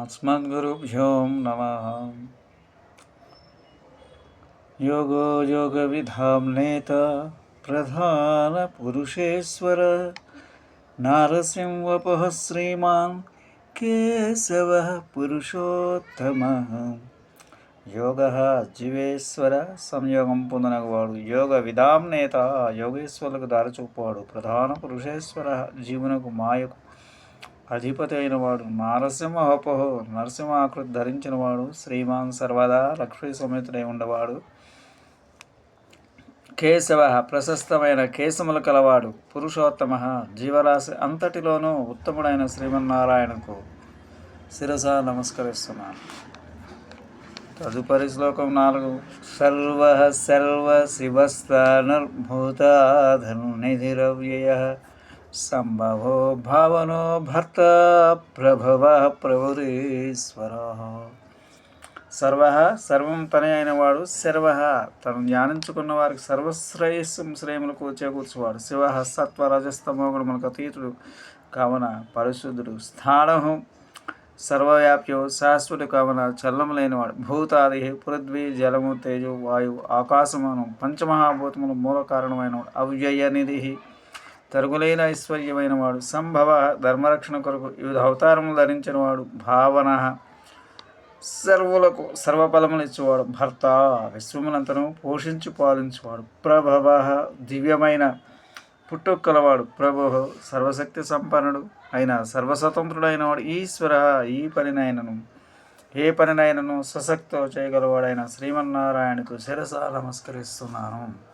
अस्मद्गुरुभ्यो नमः योगो योगविधाम्नेत प्रधानपुरुषेश्वर नारसिंहवपः श्रीमान् केशवः పురుషోత్తమः యోగ జీవేశ్వర సంయోగం పొందనగవాడు యోగ విధాం నేత యోగేశ్వరులకు దారి చూపువాడు ప్రధాన పురుషేశ్వర జీవునకు మాయకు అధిపతి అయినవాడు నరసింహపహో నరసింహ ఆకృతి ధరించినవాడు శ్రీమాన్ సర్వదా లక్ష్మీ సమేతుడై ఉండవాడు. కేశవ ప్రశస్తమైన కేశములు కలవాడు పురుషోత్తమ జీవరాశి అంతటిలోనూ ఉత్తముడైన శ్రీమన్నారాయణకు శిరస నమస్కరిస్తున్నాను. తదుపరి శ్లోకం నాలుగు. సర్వ సర్వ శివస్థానుర్భూతాధనునిధిరవ్యయ సంభవో భావనో భర్త ప్రభవ ప్రభురీశ్వర సర్వ సర్వం తనే అయినవాడు శర్వ తను ధ్యానించుకున్న వారికి సర్వశ్రేయస్సు శ్రేయములకు చేకూర్చువాడు. శివ సత్వ మనకు అతీతుడు. కావున పరిశుద్ధుడు స్థానము సర్వవ్యాప్యో శాశ్వతుడు కావున చల్లములైనవాడు భూతాది పృథ్వీ జలము తేజు వాయువు ఆకాశమును పంచమహాభూతములు మూల కారణమైనవాడు. అవ్యయ నిధి తరుగులైన ఐశ్వర్యమైన వాడు. సంభవ ధర్మరక్షణ కొరకు వివిధ అవతారములు ధరించిన వాడు. భావన సర్వులకు సర్వఫలములు ఇచ్చేవాడు. భర్త విశ్వములంతను పోషించి పాలించేవాడు. ప్రభవ దివ్యమైన పుట్టుక్కలవాడు ప్రభు సర్వశక్తి సంపన్నుడు అయిన సర్వస్వతంత్రుడైన వాడు ఈశ్వర ఈ పనినైనను ఏ పనినైనను సశక్తో చేయగలవాడైన శ్రీమన్నారాయణకు శిరస నమస్కరిస్తున్నాను.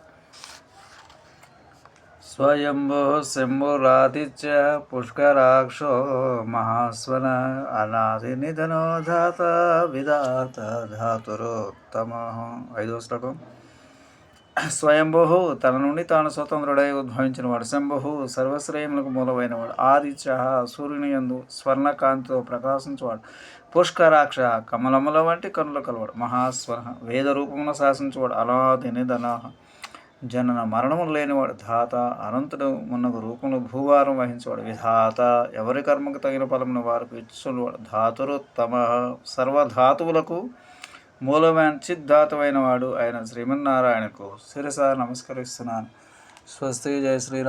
స్వయంభో శంభురాదిత్య పుష్కరాక్షో మహాస్వన అనాది నిధనో ధాత విధాత ధాతురోత్తమ ఐదో శ్లోకం. స్వయంభు తన నుండి తాను స్వతంత్రుడై ఉద్భవించిన వాడు. శంభు సర్వశ్రేయములకు మూలమైనవాడు. ఆదిత్య సూర్యుని యందు స్వర్ణకాంతితో ప్రకాశించేవాడు. పుష్కరాక్ష కమలముల వంటి కనుల కలవాడు. మహాస్వర వేద రూపమున శాసించేవాడు. అలాది నిధన జనన మరణము లేనివాడు ధాత అనంతుడు మున్నగు రూపంలో భూవారం వహించేవాడు విధాత. ఎవరి కర్మకు తగిన ఫలమును వారికి ఇచ్చువాడు ధాతురు తమ సర్వధాతువులకు మూలమైన చిద్ధాతువైన వాడు ఆయన శ్రీమన్నారాయణకు శిరస నమస్కరిస్తున్నాను. స్వస్తి జయ శ్రీరామ్.